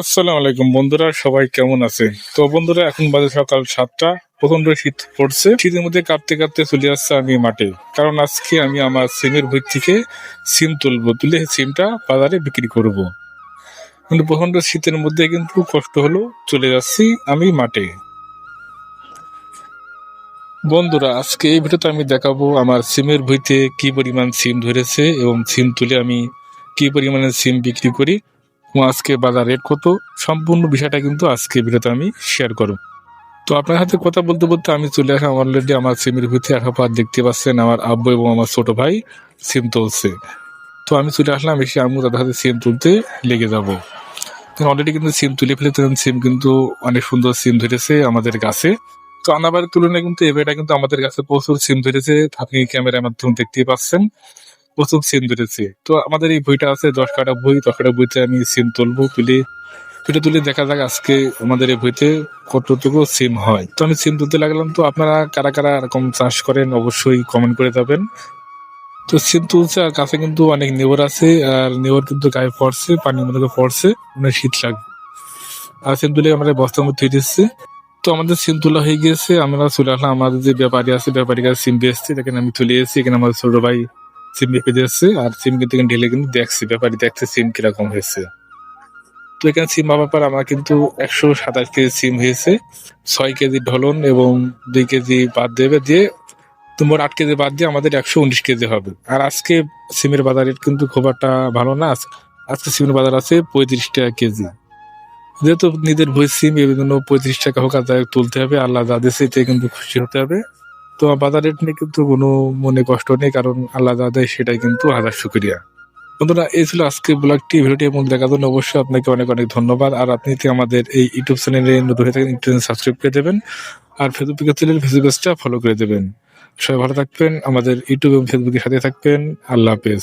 আসসালামু আলাইকুম বন্ধুরা, সবাই কেমন আছে তো বন্ধুরা, এখন বাজে সকাল সাতটা প্রচণ্ড শীত পড়ছে। শীতের মধ্যে কাঁপতে কাঁপতে চলে আসছে আমি মাঠে। কারণ আজকে আমি আমার সিমের বই থেকে সিম তুলবো, তুলে সিমটা বাজারে বিক্রি করব। কিন্তু প্রচণ্ড শীতের মধ্যে কিন্তু কষ্ট হলো, চলে যাচ্ছি আমি মাঠে। বন্ধুরা, আজকে এই ভিডিওতে আমি দেখাবো আমার সিমের বইতে কি পরিমাণ সিম ধরেছে এবং সিম তুলে আমি কি পরিমাণে সিম বিক্রি করি। আজকে বাজার রেট কত, সম্পূর্ণ বিষয়টা কিন্তু আজকে ভিডিওতে আমি শেয়ার করব। তো আপনার সাথে কথা বলতে বলতে আমি চলে আসলাম অলরেডি আমার সিমের ভিতরে একাপাত দেখতে পাচ্ছেন আমার আব্বু এবং আমার ছোট ভাই সিম তুলছে। তো আমি চলে আসলাম, এসে আমি তাদের হাতে সিম তুলতে লেগে যাব। অলরেডি কিন্তু সিম তুলে ফেলেছেন সিম কিন্তু অনেক সুন্দর সিম ধরেছে আমাদের গাছে তো আনাবার তুলনায় কিন্তু এবারটা কিন্তু আমাদের কাছে প্রচুর সিম ধরেছে আপনি ক্যামেরার মাধ্যমে দেখতেই পাচ্ছেন। প্রচুর সিম ধরেছে। তো আমাদের এই বইটা আছে, দশ কাটা বই, দশ কাটা বইতে আমি সিম তুলবো, তুলে তুলে তুলে দেখা যাক আজকে আমাদের এই বইতে কতটুকু সিম হয়। তো আমি সিম তুলতে লাগলাম, তো আপনারা কারা কারা এরকম চাষ করেন অবশ্যই কমেন্ট করে যাবেন। তো সিম তুলছে, আর কাছে কিন্তু অনেক নেবর আছে, আর নেবর কিন্তু গায়ে পড়ছে পানির মধ্যে পড়ছে মানে শীত লাগবে আর সিম তুলে আমরা বস্তার মধ্যে দিচ্ছে। তো আমাদের সিম তোলা হয়ে গিয়েছে, আমরা চলে আসলাম, আমাদের যে ব্যাপারী আছে ব্যাপারী কাছে সিম বেচছে দেখেন আমি তুলে এসেছি, এখানে আমাদের ছোট ভাই সিম বেঁপে দিচ্ছে আর সিম কিন্তু ঢেলে কিন্তু দেখছি ব্যাপারী দেখছে সিম কীরকম হয়েছে। তো এখানে সিম পাওয়ার পর আমার কিন্তু একশো সাতাশ কেজি সিম হয়েছে, ছয় কেজি ঢলন এবং দুই কেজি বাদ দেবে দিয়ে তোমার আট কেজি বাদ দিয়ে আমাদের একশো উনিশ কেজি হবে। আর আজকে সিমের বাজার রেট কিন্তু খুব একটা ভালো না, আজ- আজকে সিমের বাজার আছে পঁয়ত্রিশ টাকা কেজি। যেহেতু নিজের বই সিম, এই জন্য পঁয়ত্রিশ টাকা হোক আর তুলতে হবে, আল্লাহ যা দিচ্ছে এতে কিন্তু খুশি হতে হবে। তো বাজার রেট নিয়ে কিন্তু কোনো মনে কষ্ট নেই, কারণ আল্লাহ যা দেয় সেটাই কিন্তু হাজার শুক্রিয়া। বন্ধুরা, এই ছিল আজকে ব্লগটি ভিডিওটি এবং দেখার জন্য অবশ্যই আপনাকে অনেক অনেক ধন্যবাদ। আর আপনি যদি আমাদের এই ইউটিউব চ্যানেলে নতুন হয়ে থাকেন ইউটিউব সাবস্ক্রাইব করে দেবেন। আর ফেসবুক চ্যানেল ফেসবুক পেজটা ফলো করে দেবেন। সবাই ভালো থাকবেন, আমাদের ইউটিউব এবং ফেসবুকের সাথে থাকবেন। আল্লাহ হাফেজ।